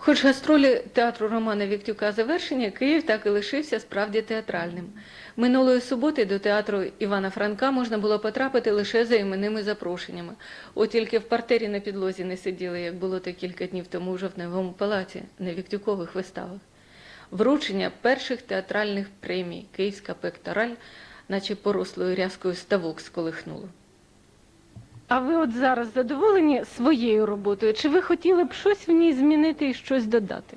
Хоч гастролі театру Романа Віктюка завершені, Київ так і лишився справді театральним. Минулої суботи до театру Івана Франка можна було потрапити лише за іменними запрошеннями. От тільки в партері на підлозі не сиділи, як було то кілька днів тому у жовтневому палаці на Віктюкових виставах. Вручення перших театральних премій Київська пектораль, наче порослою рязкою ставок сколихнуло. А ви от зараз задоволені своєю роботою? Чи ви хотіли б щось в ній змінити і щось додати?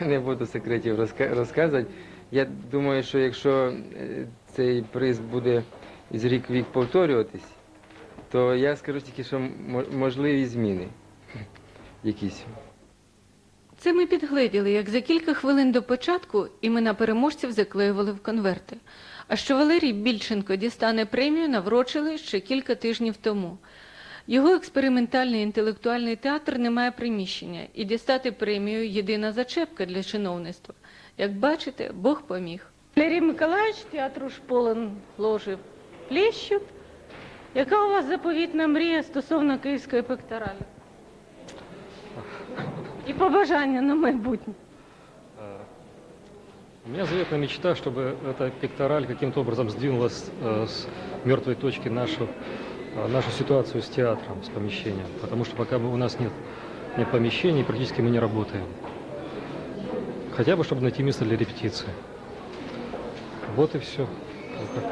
Не буду секретів розка- розказувати. Я думаю, що якщо е, цей приз буде з рік в рік повторюватись, то я скажу тільки, що мо- можливі зміни якісь. Це ми підгледіли, як за кілька хвилин до початку імена переможців заклеювали в конверти. А що Валерій Більченко дістане премію, наврочили ще кілька тижнів тому. Його експериментальний інтелектуальний театр не має приміщення, і дістати премію єдина зачепка для чиновництва. Як бачите, Бог поміг. Валерій Миколаївич, театру Шполен ложив Плещут. Яка у вас заповітна мрія стосовно Київської пекторалі? І побажання на майбутнє. Э, У меня заветная мечта, чтобы эта пектораль каким-то образом сдвинулась э, с мертвой точки нашу, э, нашу ситуацию с театром, с помещением. Потому что пока мы- у нас нет, нет помещений, практически мы не работаем. Хотя бы, чтобы найти место для репетиции. Вот и все.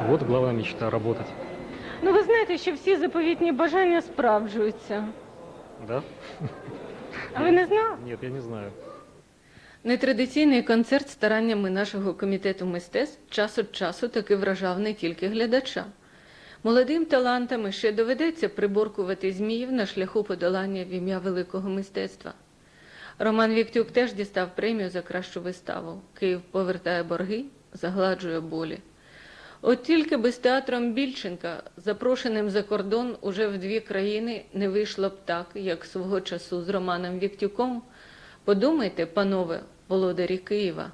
Вот главная мечта – работать. Ну, ви знаєте, що всі заповітні бажання справджуються. Да? А ви не знали? Нет, я не знаю. Нетрадиційний концерт стараннями нашого комітету мистецтв час від часу таки вражав не тільки глядача. Молодим талантам ще доведеться приборкувати зміїв на шляху подолання в ім'я великого мистецтва. Роман Віктюк теж дістав премію за кращу виставу. Київ повертає борги, загладжує болі. От тільки би з театром Більченка, запрошеним за кордон уже в дві країни, не вийшло б так, як свого часу з Романом Віктюком. Подумайте, панове, володарі Києва.